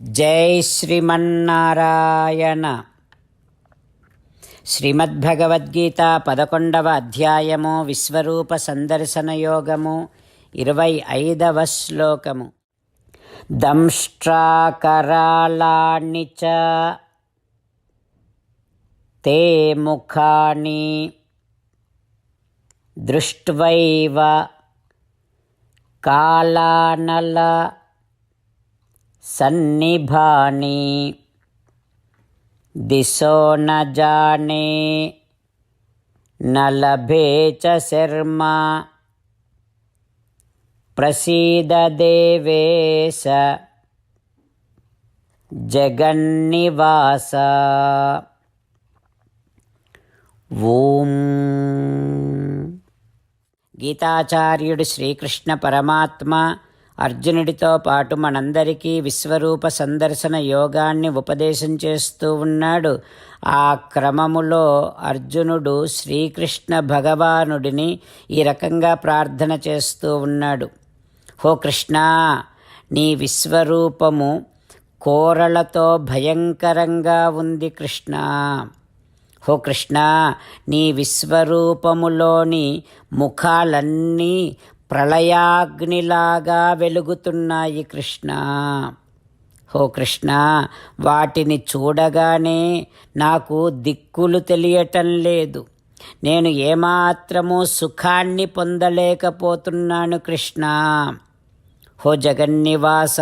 జై శ్రీమన్నారాయణ. శ్రీమద్భగవద్గీత పదకొండవ అధ్యాయము విశ్వరూప సందర్శన యోగము ఇరవై ఐదవ శ్లోకము. దంష్ట్రాకరాళాణి చ తే ముఖాని దృష్ట్వైవ కాళానల सन्निभानि दिशो न जाने न लभे च शर्मा प्रसीद देवेश జగన్నివాస ఓం గీతాచార్యుడు శ్రీకృష్ణ పరమాత్మ అర్జునుడితో పాటు మనందరికీ విశ్వరూప సందర్శన యోగాన్ని ఉపదేశం చేస్తూ ఉన్నాడు. ఆ క్రమములో అర్జునుడు శ్రీకృష్ణ భగవానుడిని ఈ రకంగా ప్రార్థన చేస్తూ ఉన్నాడు. హో కృష్ణ నీ విశ్వరూపము కోరలతో భయంకరంగా ఉంది కృష్ణ. హో కృష్ణ నీ విశ్వరూపములోని ముఖాలన్నీ ప్రళయాగ్నిలాగా వెలుగుతున్నాయి కృష్ణ. హో కృష్ణ వాటిని చూడగానే నాకు దిక్కులు తెలియటం లేదు. నేను ఏమాత్రము సుఖాన్ని పొందలేకపోతున్నాను కృష్ణ. హో జగన్నివాస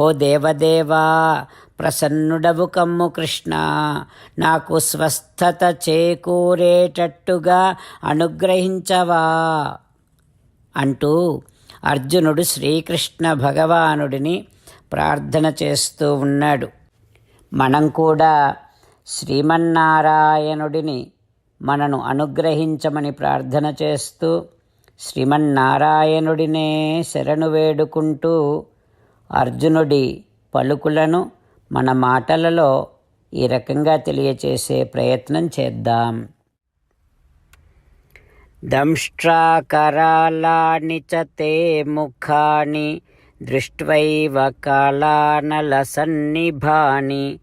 హో దేవదేవా ప్రసన్నుడవు కమ్ము కృష్ణ. నాకు స్వస్థత చేకూరేటట్టుగా అనుగ్రహించవా? అంటూ అర్జునుడు శ్రీకృష్ణ భగవానుడిని ప్రార్థన చేస్తూ ఉన్నాడు. మనం కూడా శ్రీమన్నారాయణుడిని మనను అనుగ్రహించమని ప్రార్థన చేస్తూ శ్రీమన్నారాయణుడినే శరణు వేడుకుంటూ అర్జునుడి పలుకులను మన మాటలలో ఈ రకంగా తెలియచేసే ప్రయత్నం చేద్దాం. దంష్ట్రాకరాళాని చ తే ముఖాని దృష్ట్వైవ కాళానలసన్నిభాని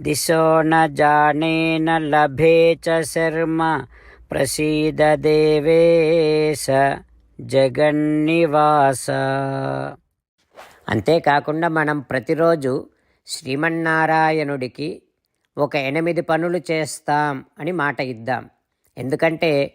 దిశో న లభే చ శర్మ ప్రసీద దేవేశ జగన్నివాస. అంతేకాకుండా మనం ప్రతిరోజు శ్రీమన్నారాయణుడికి ఒక ఎనిమిది పనులు చేస్తాం అని మాట ఇద్దాం. ఎందుకంటే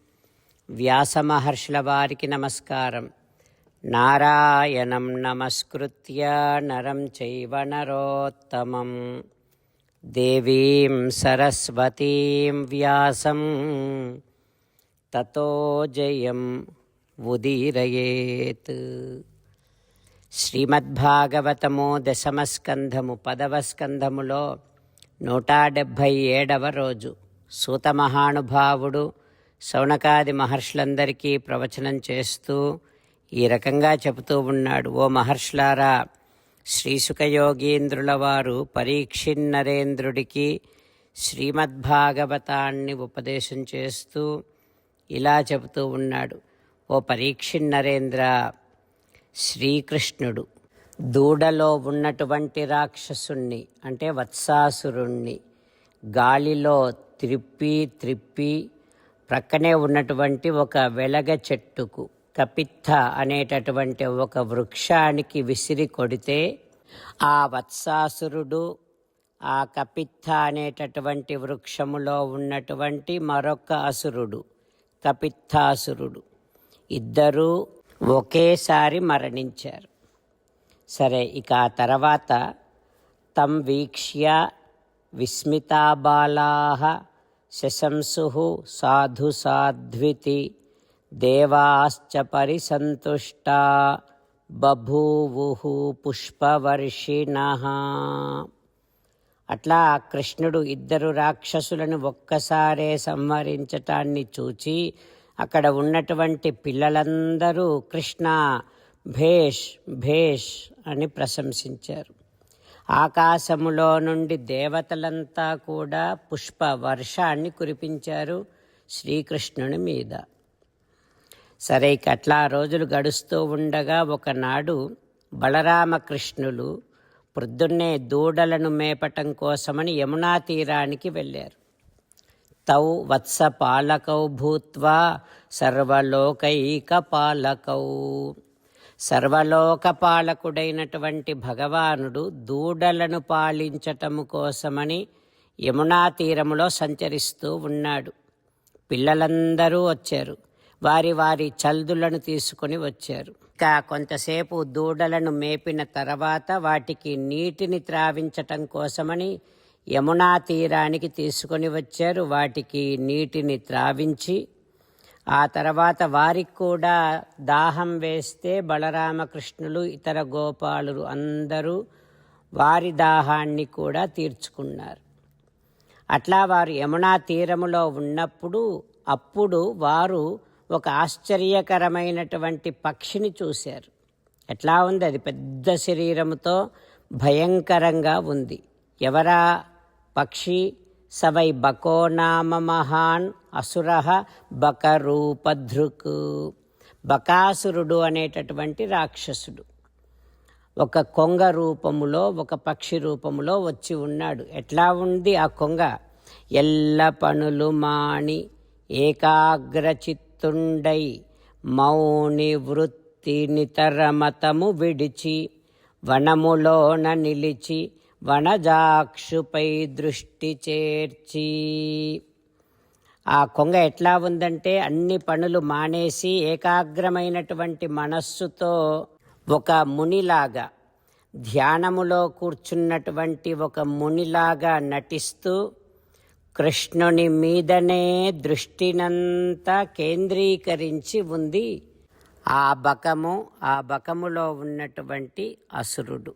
వ్యాసమహర్షుల వారికి నమస్కారం. నారాయణం నమస్కృత్య నరం చైవ నరోత్తమం. దేవీం సరస్వతీం వ్యాసం. తతో జయం ఉదీరయేత్. శ్రీమద్భాగవతము దశమస్కంధము పదవ స్కంధములో నూట డెబ్భై ఏడవ రోజు. సూత మహానుభావుడు శౌనకాది మహర్షులందరికీ ప్రవచనం చేస్తూ ఈ రకంగా చెబుతూ ఉన్నాడు. ఓ మహర్షులారా శ్రీసుఖయోగీంద్రుల వారు పరీక్షిన్నరేంద్రుడికి శ్రీమద్భాగవతాన్ని ఉపదేశం చేస్తూ ఇలా చెబుతూ ఉన్నాడు. ఓ పరీక్షిన్నరేంద్ర శ్రీకృష్ణుడు దూడలో ఉన్నటువంటి రాక్షసుణ్ణి అంటే వత్సాసురుణ్ణి గాలిలో త్రిప్పి త్రిప్పి ప్రక్కనే ఉన్నటువంటి ఒక వెలగ చెట్టుకు కపిత్త అనేటటువంటి ఒక వృక్షానికి విసిరి కొడితే ఆ వత్సాసురుడు ఆ కపిత్త అనేటటువంటి వృక్షములో ఉన్నటువంటి మరొక అసురుడు కపిత్తాసురుడు. ఇద్దరూ ఒకేసారి మరణించారు. సరే ఇక ఆ తర్వాత తం వీక్ష్య విస్మితాబాలా శశంసు సాధు సాధ్వితి దేవాశ్చ పరిసంతుష్టా బభూవు పుష్పవర్షిణ. అట్లా కృష్ణుడు ఇద్దరు రాక్షసులను ఒక్కసారే సంహరించటాన్ని చూచి అక్కడ ఉన్నటువంటి పిల్లలందరూ కృష్ణ భేష్ భేష్ అని ప్రశంసించారు. ఆకాశములో నుండి దేవతలంతా కూడా పుష్ప వర్షాన్ని కురిపించారు శ్రీకృష్ణుని మీద. సరే ఇక అట్లా రోజులు గడుస్తూ ఉండగా ఒకనాడు బలరామకృష్ణులు ప్రొద్దున్నే దూడలను మేపటం కోసమని యమునా తీరానికి వెళ్ళారు. తౌ వత్స పాలకౌ భూత్వా సర్వలోకైక పాలకౌ సర్వలోకపాలకుడైనటువంటి భగవానుడు దూడలను పాలించటము కోసమని యమునా తీరములో సంచరిస్తూ ఉన్నాడు. పిల్లలందరూ వచ్చారు. వారి వారి చల్దులను తీసుకొని వచ్చారు. ఇంకా కొంతసేపు దూడలను మేపిన తర్వాత వాటికి నీటిని త్రావించటం కోసమని యమునా తీరానికి తీసుకొని వచ్చారు. వాటికి నీటిని త్రావించి ఆ తర్వాత వారికి కూడా దాహం వేస్తే బలరామకృష్ణులు ఇతర గోపాలు అందరూ వారి దాహాన్ని కూడా తీర్చుకున్నారు. అట్లా వారు యమునా తీరములో ఉన్నప్పుడు అప్పుడు వారు ఒక ఆశ్చర్యకరమైనటువంటి పక్షిని చూశారు. ఎట్లా ఉంది? అది పెద్ద శరీరముతో భయంకరంగా ఉంది. ఎవరా పక్షి? సవై బకో నామ మహాన్ అసుర బకరూపధృక్. బకాసురుడు అనేటటువంటి రాక్షసుడు. ఒక కొంగ రూపములో ఒక పక్షి రూపములో వచ్చి ఉన్నాడు. ఎట్లా ఉంది ఆ కొంగ? ఎల్ల పనులు మాణి ఏకాగ్రచిత్తుండై మౌని వృత్తి నితరమతము విడిచి వనములోన నిలిచి వనజాక్షుపై దృష్టి చేర్చి. ఆ కొంగ ఎట్లా ఉందంటే అన్ని పనులు మానేసి ఏకాగ్రమైనటువంటి మనస్సుతో ఒక మునిలాగా ధ్యానములో కూర్చున్నటువంటి ఒక మునిలాగా నటిస్తూ కృష్ణుని మీదనే దృష్టినంతా కేంద్రీకరించి ఉంది. ఆ బకము ఆ బకములో ఉన్నటువంటి అసురుడు.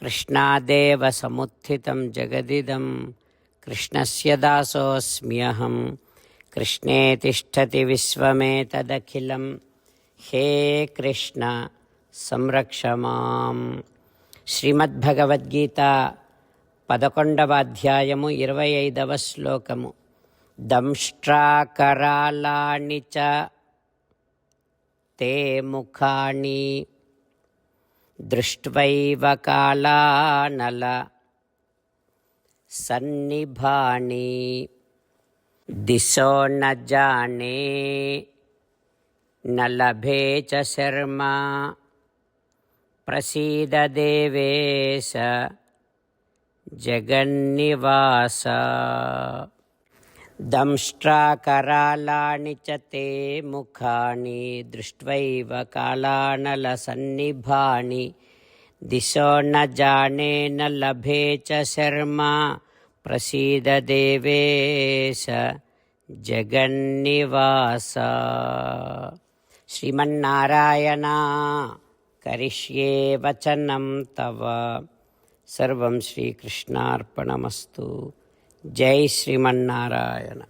కృష్ణాదేవ సముత్థితం జగదిదం కృష్ణస్య దాసోస్మ్యహం కృష్ణే తిష్టతి విశ్వమేతదఖిలం హే కృష్ణ సంరక్ష మాం. శ్రీమద్భగవద్గీత పదకొండవ అధ్యాయము ఇరవై ఐదవ శ్లోకము. దంష్ట్రాకరాళాణి చ తే ముఖాని దృష్ట్వైవ కాళానల సన్నిభాని దిశో నజానే నలభే చ శర్మ ప్రసీద దేవేశ జగన్నివాస. దంష్ట్రాకరాళాని చ తే ముఖాని దృష్ట్వైవ కాళానలసన్నిభాని దిశో న జానే న లభే చ శర్మా ప్రసీద దేవేశ జగన్నివాస. శ్రీమన్నారాయణ కరిష్యే వచనం తవ. సర్వం శ్రీకృష్ణార్పణమస్తు. జై శ్రీమన్నారాయణ.